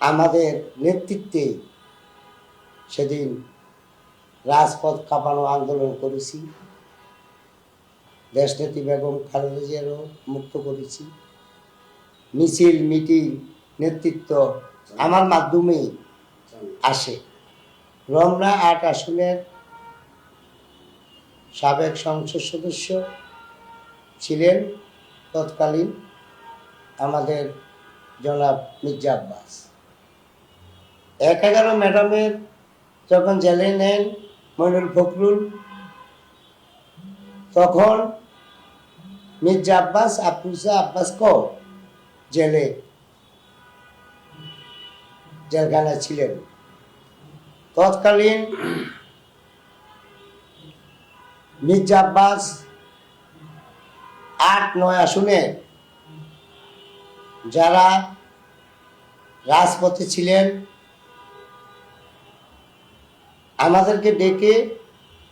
আমাদের নেতৃত্বে সেদিন রাজপথ কাঁপানো আন্দোলন করেছি। দেশনেত্রী বেগম খালেদা জিয়ারও মুক্ত করেছি। মিছিল, মিটিং, নেতৃত্ব আমার মাধ্যমেই আসে। রমনা আট আসনের সাবেক সংসদ সদস্য ছিলেন তৎকালীন আমাদের জনাব মির্জা আব্বাস। এক এগারো ম্যাডামের যখন জেলে নেন মইনুল ফখরুল, তখন মির্জা আব্বাস আব্বাস ক জেলে জেলখানায় ছিলেন। তৎকালীন মির্জা আব্বাস আট নয় আসনে যারা রাজপথে ছিলেন আমাদেরকে ডেকে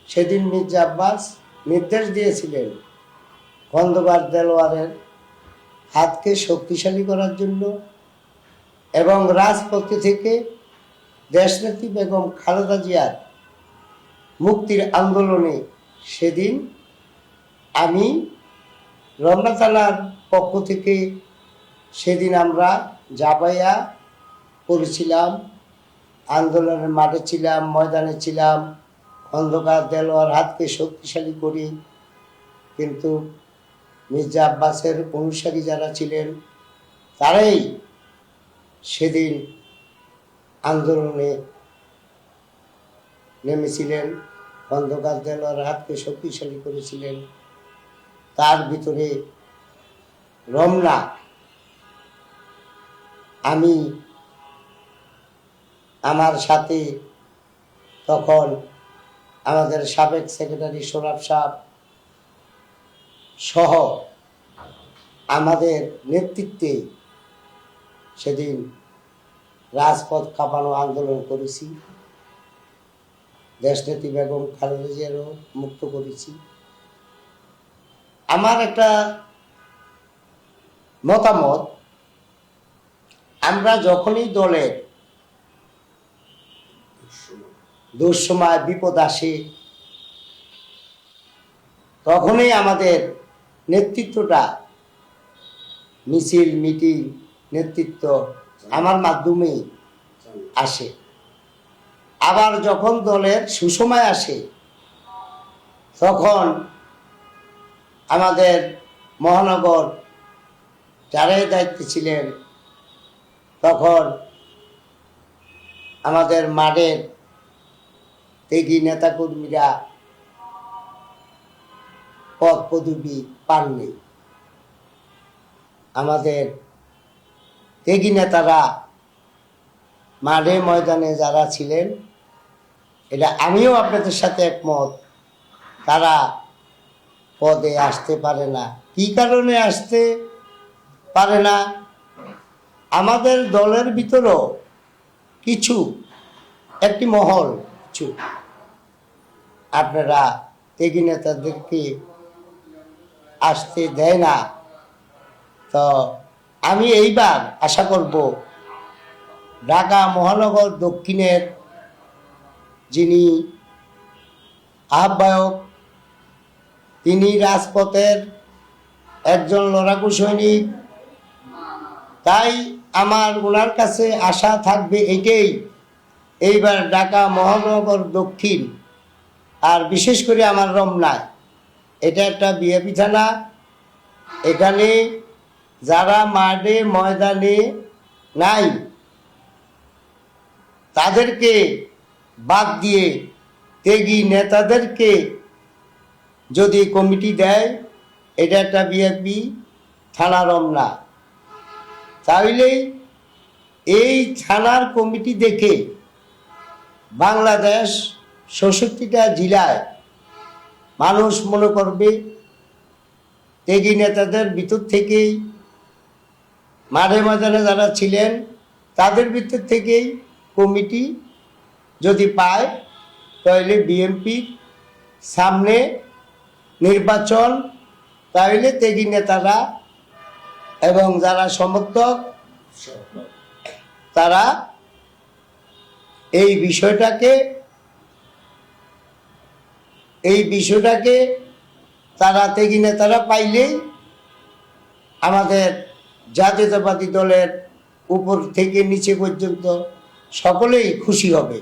সেদিন মির্জা আব্বাস নির্দেশ দিয়েছিলেন খন্দকার দেলোয়ারের হাতকে শক্তিশালী করার জন্য এবং রাজপথে থেকে দেশনেত্রী বেগম খালেদা জিয়ার মুক্তির আন্দোলনে সেদিন আমি রমনা থানার পক্ষ থেকে সেদিন আমরা জাবাইয়া করেছিলাম আন্দোলনের মাঠে ছিলাম, ময়দানে ছিলাম, অন্ধকার দেলোয়ার হাতকে শক্তিশালী করি। কিন্তু মির্জা আব্বাসের অনুসারী যারা ছিলেন, তারাই সেদিন আন্দোলনে নেমেছিলেন, অন্ধকার দেলোয়ার হাতকে শক্তিশালী করেছিলেন। তার ভিতরে রমনা, আমি আমার সাথে, তখন আমাদের সাবেক সেক্রেটারি সোরাব সাহ সহ আমাদের নেতৃত্বে সেদিন রাজপথ কাঁপানো আন্দোলন করেছি। দেশনেত্রী বেগম খালেদা জিয়ারও মুক্ত করেছি। আমার একটা মতামত, আমরা যখনই দলের দুঃসময় বিপদ আসে, তখনই আমাদের নেতৃত্বটা মিছিল, মিটিং, নেতৃত্ব আমার মাধ্যমেই আসে। আবার যখন দলের সুসময় আসে, তখন আমাদের মহানগর যারাই দায়িত্বে ছিলেন, তখন আমাদের মাঠের ত্যাগী নেতাকর্মীরা পদ পদবি পাননি। আমাদের ত্যাগী নেতারা মাঠে ময়দানে যারা ছিলেন, এটা আমিও আপনাদের সাথে একমত, তারা পদে আসতে পারে না। কি কারণে আসতে পারে না? আমাদের দলের ভিতরও কিছু, একটি মহল কিছু আপনারা ত্যাগী নেতাদেরকে আসতে দেয় না। তো আমি এইবার আশা করব, ঢাকা মহানগর দক্ষিণের যিনি আহ্বায়ক, তিনি রাজপথের একজন লড়াকু সৈনিক। তাই আমার ওনার কাছে আশা থাকবে এটাই এইবার ঢাকা মহানগর দক্ষিণ, আর বিশেষ করে আমার রমনায়। এটা একটা বিএপি থানা। এখানে যারা মাঠে, ময়দানে নাই, তাদেরকে বাদ দিয়ে ত্যাগী নেতাদেরকে যদি কমিটি দেয়, এটা একটা বিএপি থানা রমনা। তাহলে এই থানার কমিটি দেখে বাংলাদেশ ষষট্টিটা জেলায় মানুষ মনে করবে, ত্যাগী নেতাদের ভিতর থেকেই মাঠে ময়দানে যারা ছিলেন তাদের ভিতর থেকেই কমিটি যদি পায় তাহলে বিএনপির সামনে নির্বাচন, তাহলে ত্যাগী নেতারা এবং যারা সমর্থক, তারা এই বিষয়টাকে এই বিষয়টাকে তারা তেগি নেতারা পাইলেই আমাদের জাতীয়তাবাদী দলের উপর থেকে নিচে পর্যন্ত সকলেই খুশি হবে।